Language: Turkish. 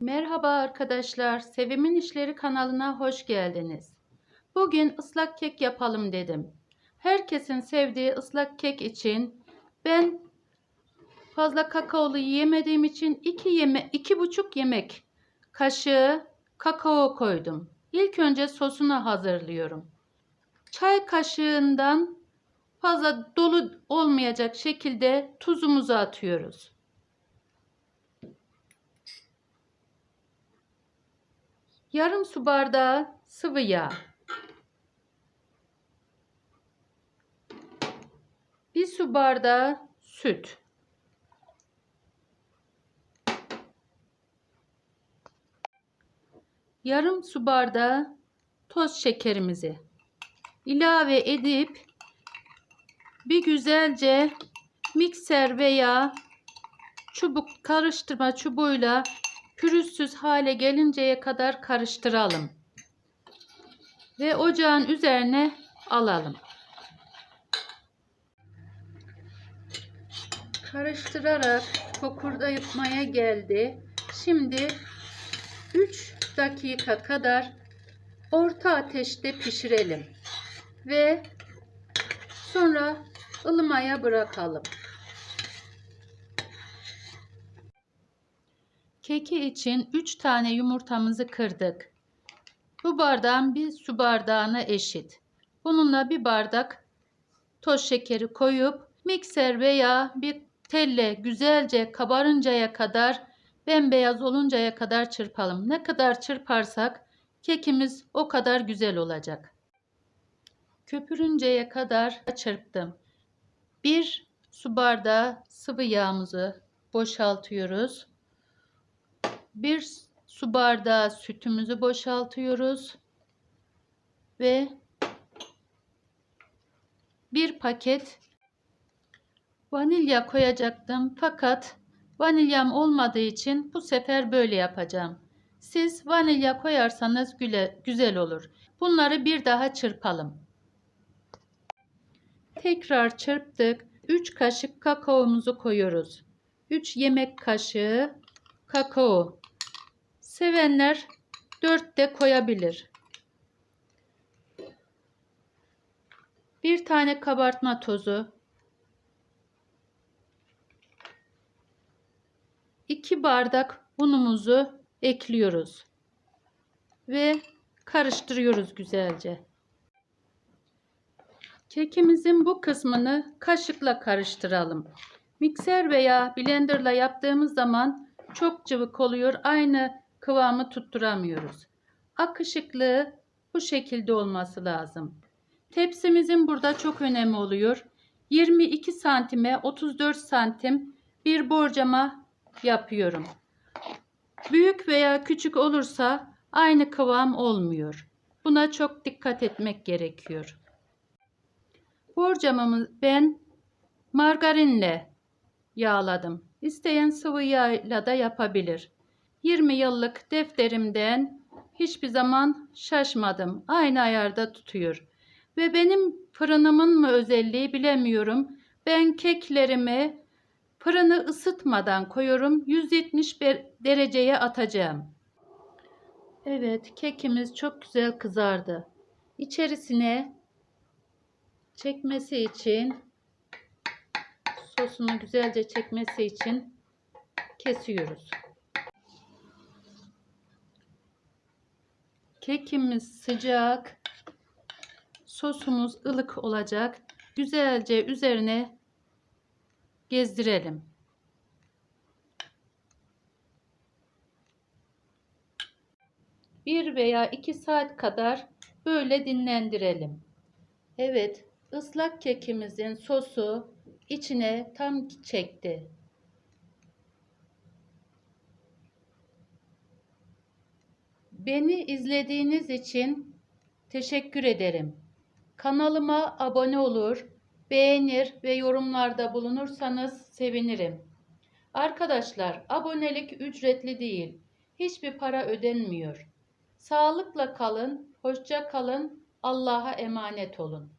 Merhaba arkadaşlar, Sevimin İşleri kanalına hoş geldiniz. Bugün ıslak kek yapalım dedim. Herkesin sevdiği ıslak kek için ben fazla kakaolu yiyemediğim için 2 yeme iki buçuk yemek kaşığı kakao koydum. İlk önce sosunu hazırlıyorum. Çay kaşığından fazla dolu olmayacak şekilde tuzumuzu atıyoruz. Yarım su bardağı sıvı yağ. Bir su bardağı süt. Yarım su bardağı toz şekerimizi ilave edip bir güzelce mikser veya çubuk karıştırma çubuğuyla pürüzsüz hale gelinceye kadar karıştıralım. Ve ocağın üzerine alalım. Karıştırarak fokurdayıpmaya geldi. Şimdi 3 dakika kadar orta ateşte pişirelim. Ve sonra ılımaya bırakalım. Keki için 3 tane yumurtamızı kırdık. Bu bardağın bir su bardağına eşit. Bununla bir bardak toz şekeri koyup mikser veya bir telle güzelce kabarıncaya kadar bembeyaz oluncaya kadar çırpalım. Ne kadar çırparsak kekimiz o kadar güzel olacak. Köpürünceye kadar çırptım. Bir su bardağı sıvı yağımızı boşaltıyoruz. Bir su bardağı sütümüzü boşaltıyoruz. Ve bir paket vanilya koyacaktım. Fakat vanilyam olmadığı için bu sefer böyle yapacağım. Siz vanilya koyarsanız güle, güzel olur. Bunları bir daha çırpalım. Tekrar çırptık. 3 kaşık kakaomuzu koyuyoruz. 3 yemek kaşığı kakao. Sevenler 4 de koyabilir. Bir tane kabartma tozu. 2 bardak unumuzu ekliyoruz. Ve karıştırıyoruz güzelce. Kekimizin bu kısmını kaşıkla karıştıralım. Mikser veya blenderla yaptığımız zaman çok cıvık oluyor. Aynı kıvamı tutturamıyoruz. Akışıklığı bu şekilde olması lazım. Tepsimizin burada çok önemi oluyor. 22 santime 34 santim bir borcama yapıyorum. Büyük veya küçük olursa aynı kıvam olmuyor. Buna çok dikkat etmek gerekiyor. Borcamımı ben margarinle yağladım. İsteyen sıvı yağla da yapabilir. 20 yıllık defterimden hiçbir zaman şaşmadım. Aynı ayarda tutuyor. Ve benim fırınımın mı özelliği bilemiyorum. Ben keklerimi fırını ısıtmadan koyuyorum. 170 dereceye atacağım. Evet, kekimiz çok güzel kızardı. İçerisine çekmesi için sosunu güzelce çekmesi için kesiyoruz. Kekimiz sıcak. Sosumuz ılık olacak. Güzelce üzerine gezdirelim. Bir veya iki saat kadar böyle dinlendirelim. Evet, ıslak kekimizin sosu içine tam çekti. Beni izlediğiniz için teşekkür ederim. Kanalıma abone olur, beğenir ve yorumlarda bulunursanız sevinirim. Arkadaşlar, abonelik ücretli değil. Hiçbir para ödenmiyor. Sağlıkla kalın, hoşça kalın, Allah'a emanet olun.